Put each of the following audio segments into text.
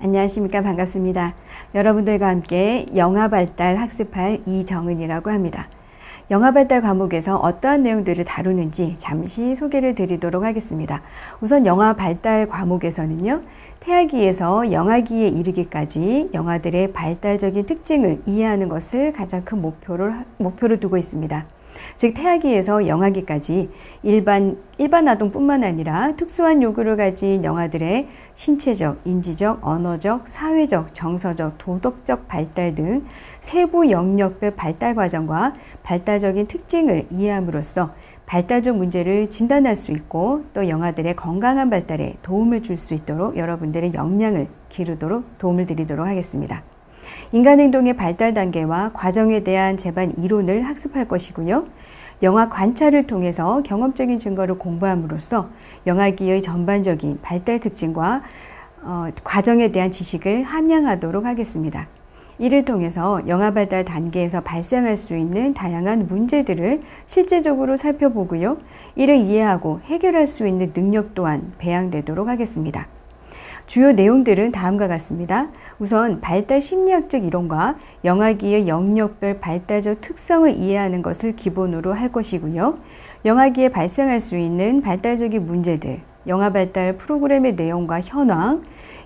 안녕하십니까. 반갑습니다. 여러분들과 함께 영화 발달 학습할 이정은이라고 합니다. 영화 발달 과목에서 어떠한 내용들을 다루는지 잠시 소개를 드리도록 하겠습니다. 우선 영화 발달 과목에서는요, 태아기에서 영아기에 이르기까지 영아들의 발달적인 특징을 이해하는 것을 가장 큰 목표로, 목표로 두고 있습니다. 즉 태아기에서 영아기까지 일반 일반 아동뿐만 아니라 특수한 요구를 가진 영아들의 신체적, 인지적, 언어적, 사회적, 정서적, 도덕적 발달 등 세부 영역별 발달 과정과 발달적인 특징을 이해함으로써 발달적 문제를 진단할 수 있고 또 영아들의 건강한 발달에 도움을 줄 수 있도록 여러분들의 역량을 기르도록 도움을 드리도록 하겠습니다. 인간 행동의 발달 단계와 과정에 대한 제반 이론을 학습할 것이고요. 영화 관찰을 통해서 경험적인 증거를 공부함으로써 영화기의 전반적인 발달 특징과 어, 과정에 대한 지식을 함양하도록 하겠습니다. 이를 통해서 영화 발달 단계에서 발생할 수 있는 다양한 문제들을 실제적으로 살펴보고요. 이를 이해하고 해결할 수 있는 능력 또한 배양되도록 하겠습니다. 주요 내용들은 다음과 같습니다. 우선 발달 심리학적 이론과 영아기의 영역별 발달적 특성을 이해하는 것을 기본으로 할 것이고요. 영아기에 발생할 수 있는 발달적인 문제들, 영아 발달 프로그램의 내용과 현황,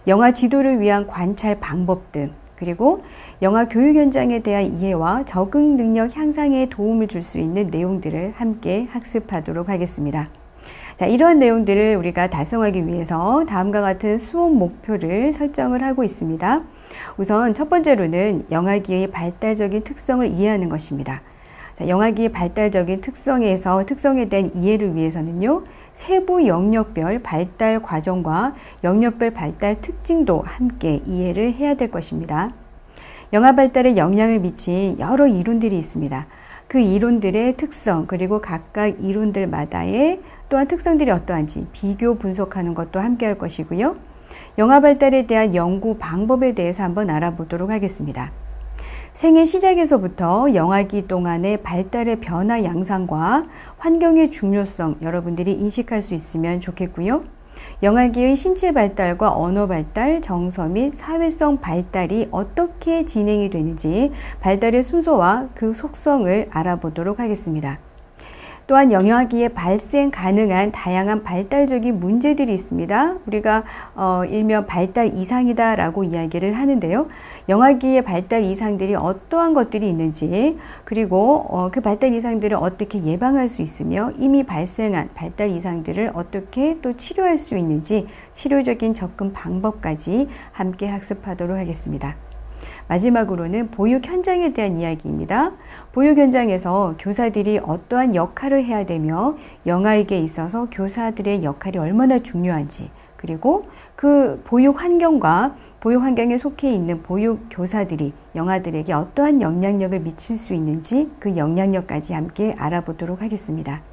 영아 지도를 위한 관찰 방법 등, 그리고 영아 교육 현장에 대한 이해와 적응 능력 향상에 도움을 줄 수 있는 내용들을 함께 학습하도록 하겠습니다. 자, 이러한 내용들을 우리가 달성하기 위해서 다음과 같은 수업 목표를 설정을 하고 있습니다. 우선 첫 번째로는 영아기의 발달적인 특성을 이해하는 것입니다. 자, 영아기의 발달적인 특성에서 특성에 대한 이해를 위해서는요, 세부 영역별 발달 과정과 영역별 발달 특징도 함께 이해를 해야 될 것입니다. 영아 발달에 영향을 미친 여러 이론들이 있습니다. 그 이론들의 특성, 그리고 각각 이론들마다의 또한 특성들이 어떠한지 비교 분석하는 것도 함께 할 것이고요. 영아 발달에 대한 연구 방법에 대해서 한번 알아보도록 하겠습니다. 생애 시작에서부터 영아기 동안의 발달의 변화 양상과 환경의 중요성 여러분들이 인식할 수 있으면 좋겠고요. 영아기의 신체 발달과 언어 발달, 정서 및 사회성 발달이 어떻게 진행이 되는지 발달의 순서와 그 속성을 알아보도록 하겠습니다. 또한 영아기에 발생 가능한 다양한 발달적인 문제들이 있습니다. 우리가 어, 일명 발달 이상이다라고 이야기를 하는데요. 영아기의 발달 이상들이 어떠한 것들이 있는지 그리고 어, 그 발달 이상들을 어떻게 예방할 수 있으며 이미 발생한 발달 이상들을 어떻게 또 치료할 수 있는지 치료적인 접근 방법까지 함께 학습하도록 하겠습니다. 마지막으로는 보육 현장에 대한 이야기입니다. 보육 현장에서 교사들이 어떠한 역할을 해야 되며 영아에게 있어서 교사들의 역할이 얼마나 중요한지 그리고 그 보육 환경과 보육 환경에 속해 있는 보육 교사들이 영아들에게 어떠한 영향력을 미칠 수 있는지 그 영향력까지 함께 알아보도록 하겠습니다.